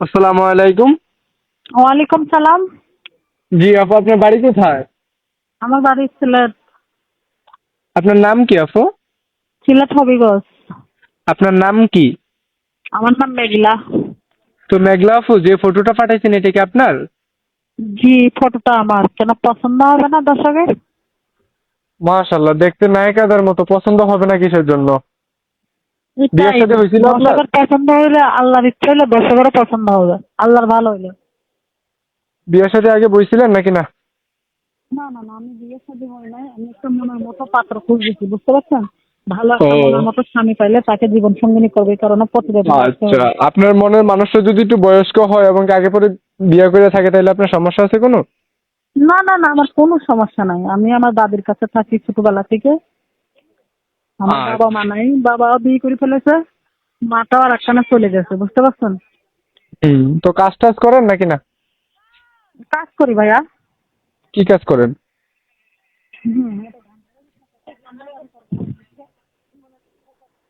আসসালামু আলাইকুম। ওয়ালাইকুম সালাম। জি আপু আপনার বাড়ি কোথায়? আমার বাড়ি সিলেট। আপনার নাম কি আপু? সিলেট হবিগঞ্জ। আপনার নাম কি? আমার নাম মেঘলা। তো মেঘলা আপু যে ফটোটা পাঠাইছেন এটা কি আপনার? জি ফটোটা আমার। কেন পছন্দ হবে না দর্শকের? মাশাল্লাহ দেখতে নায়িকাদের মতো পছন্দ হবে না কিসের জন্য? বিয়ে এটাই, হয়েছিল আপনার? পছন্দ হইলে আল্লাহর ইচ্ছে হইলে দর্শকেরও পছন্দ হবে। আল্লাহর ভালো হইলে। বিয়ের সাথে আগে বইছিলেন নাকি না? না না না আমি বিয়ে শাদী নাই। আমি একটা মনের মতো পাত্র খুঁজেছি বুঝতে পারছেন? ভালো একটা মনের মতো স্বামী পাইলে তাকে জীবন সঙ্গিনী করবে কারণে আচ্ছা আপনার মনের মানুষটা যদি একটু বয়স্ক হয় এবং আগে পরে বিয়ে করে থাকে তাহলে আপনার সমস্যা আছে কোনো? না না না আমার কোনো সমস্যা নাই। আমি আমার দাদির কাছে থাকি ছোটবেলা থেকে। আমার আচ্ছা। বাবা মা নাই বাবা বিয়ে করে ফেলেছে মাটাও আর একখানে চলে গেছে বুঝতে পারছেন? তো কাজ টাজ করেন নাকি না? কাজ করি ভাইয়া। কি কাজ করেন?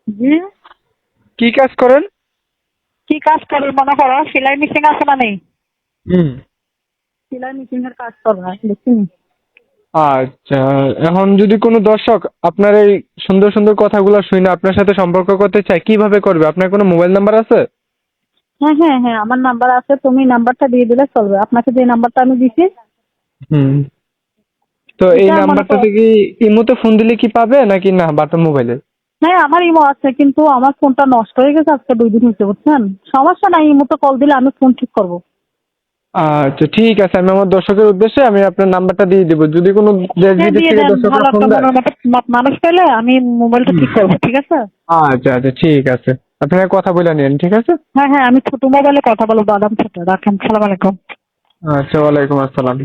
জি? কি কাজ করেন? কি কাজ করি মনে করো সেলাই মেশিন আছে না নেই? হুম। সেলাই মেশিনের কাজ করবা দেখছেন আচ্ছা এখন যদি কোনো দর্শক আপনার এই সুন্দর সুন্দর কথাগুলো শুনে আপনার সাথে সম্পর্ক করতে চায় কীভাবে করবে? আপনার কোনো মোবাইল নাম্বার আছে? হ্যাঁ হ্যাঁ হ্যাঁ আমার নাম্বার আছে তুমি নাম্বারটা দিয়ে দিলে চলবে। আপনাকে যে নাম্বারটা আমি দিছি হুম। তো এই এটা নাম্বারটা থেকে ইমোতে ফোন দিলে কি পাবে নাকি না বাটা মোবাইলে? হ্যাঁ আমার ইমো আছে কিন্তু আমার ফোনটা নষ্ট হয়ে গেছে আজকে দুই দিন হয়েছে বুঝছেন? সমস্যা নাই ইমোতে কল দিলে আমি ফোন ঠিক করব। আচ্ছা ঠিক আছে। আমি আমার দর্শকের উদ্দেশ্যে আমি আপনার নাম্বারটা দিয়ে দেবো। যদি কোনো দেশ হ্যাঁ বিদেশ থেকে দর্শকরা ফোন দেয়। মানুষ পেলে আমি মোবাইলটা ঠিক করব ঠিক আছে? আচ্ছা আচ্ছা ঠিক আছে। আপনারা কথা বলে নেন ঠিক আছে? হ্যাঁ হ্যাঁ আমি ছোট মোবাইলে কথা বলব দাদাম ছোট। রাখেন সালাম আলাইকুম। আচ্ছা ওয়ালাইকুম আসসালাম।